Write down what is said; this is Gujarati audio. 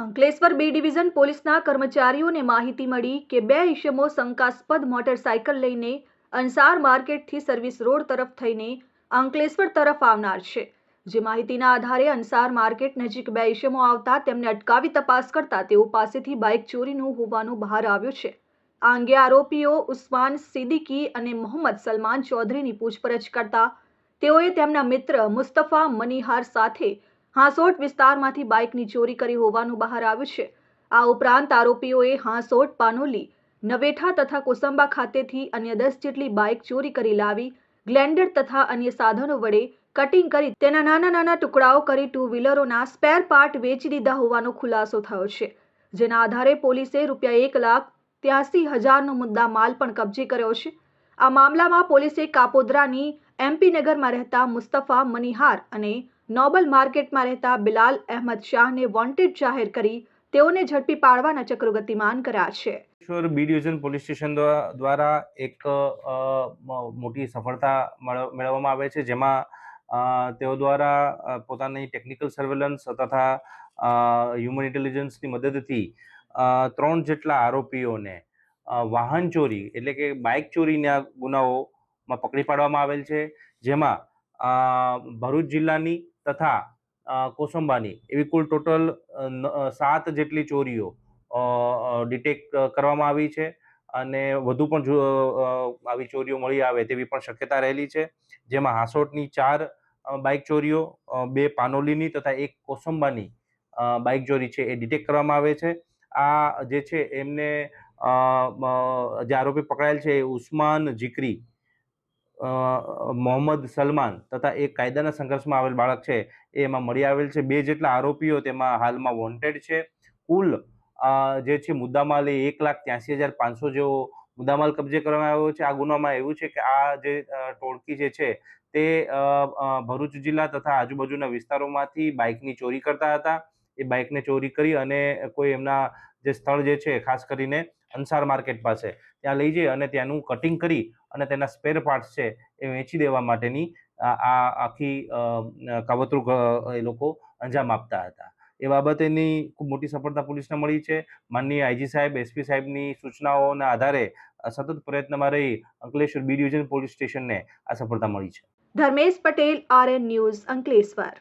અંકલેશ્વર બી ડિવિઝન પોલીસના કર્મચારીઓને માહિતી મળી કે બે ઇસમો શંકાસ્પદ મોટરસાયકલ લઈને અંસાર માર્કેટથી સર્વિસ રોડ તરફ થઈને અંકલેશ્વર તરફ આવનાર છે. જે માહિતીના આધારે અંસાર માર્કેટ નજીક બે ઇસમો આવતા તેમને અટકાવી તપાસ કરતા તેઓ પાસેથી બાઇક ચોરીનું હોવાનું બહાર આવ્યું છે. આ અંગે આરોપીઓ ઉસ્માન સિદ્દીકી અને મોહમ્મદ સલમાન ચૌધરીની પૂછપરછ કરતા તેઓએ તેમના મિત્ર મુસ્તફા મનીહાર સાથે હાંસોટ વિસ્તારમાંથી બાઇકની ચોરી કરી હોવાનું બહાર આવ્યું છે. આ ઉપરાંત આરોપીઓએ હાંસોટ, પાનોલી, નવેઠા તથા કોસંબા ખાતેથી અન્ય દસ જેટલી બાઇક ચોરી કરી લાવી, ગ્લેન્ડર તથા અન્ય સાધનો વડે કટિંગ કરી તેના નાના નાના ટુકડાઓ કરી ટુ વ્હીલરોના સ્પેર પાર્ટ વેચી દીધા હોવાનો ખુલાસો થયો છે. જેના આધારે પોલીસે રૂપિયા એક લાખ ત્યાસી હજારનો મુદ્દા માલ પણ કબજે કર્યો છે. આ મામલામાં પોલીસે કાપોદ્રાની એમપી નગરમાં રહેતા મુસ્તફા મનિહાર અને નોબલ માર્કેટમાં રહેતા બિલાલ અહેમદ શાહને વોન્ટેડ જાહેર કરી તેઓને ઝડપી પાડવાના ચક્રો ગતિમાન કર્યા છે. Ankleshwar B division police station દ્વા- દ્વારા એક મોટી સફળતા મેળવ- મેળવવામાં આવે છે, જેમાં તેઓ દ્વારા પોતાની ટેકનિકલ સર્વેલન્સ તથા હ્યુમન ઇન્ટેલિજન્સની મદદથી ત્રણ જેટલા આરોપીઓને વાહન ચોરી એટલે કે બાઇક ચોરીના ગુનાઓમાં પકડી પાડવામાં આવેલ છે, જેમાં ભરૂચ જિલ્લાની તથા કોસંબાની એવી કુલ ટોટલ સાત જેટલી ચોરીઓ ડિટેક્ટ કરવામાં આવી છે અને વધુ પણ જો આવી ચોરીઓ મળી આવે તેવી પણ શક્યતા રહેલી છે. જેમાં હાંસોટની ચાર બાઇક ચોરીઓ બે પાનોલીની તથા એક કોસંબાની બાઇક ચોરી છે એ ડિટેક્ટ કરવામાં આવે છે. આ જે છે એમને જે આરોપી પકડાયેલ છે એ ઉસ્માન જીકરી મોહમ્મદ સલમાન તથા એક કાયદાના સંઘર્ષમાં આવેલ બાળક છે, એ એમાં મળી આવેલ છે. બે જેટલા આરોપીઓ તેમાં હાલમાં વોન્ટેડ છે. કુલ જે છે મુદ્દામાલ એ એક લાખ ત્યાંસી હજાર પાંચસો જેવો મુદ્દામાલ કબજે કરવામાં આવ્યો છે. આ ગુનામાં એવું છે કે આ જે ટોળકી જે છે તે ભરૂચ જિલ્લા તથા આજુબાજુના વિસ્તારોમાંથી બાઇકની ચોરી કરતા હતા. એ બાઇકને ચોરી કરી અને કોઈ એમના જે સ્થળ જે છે ખાસ કરીને અંસાર માર્કેટ પાસે. ત્યાં લઈ જઈ અને ત્યાંનું કટિંગ કરી અને તેના સ્પેર પાર્ટ્સ છે એ વેચી દેવા માટેની આ આખી કાવતરું એ લોકો અંજામ આપતા હતા. એ બાબતેની ખૂબ મોટી સફળતા પોલીસને મળી છે. માનનીય આઈજી સાહેબ એસપી સાહેબની સૂચનાઓના આધારે સતત પ્રયત્નમાં રહી અંકલેશ્વર બી ડિવિઝન પોલીસ સ્ટેશનને આ સફળતા મળી છે. Dharmesh Patel, RN news Ankleshwar.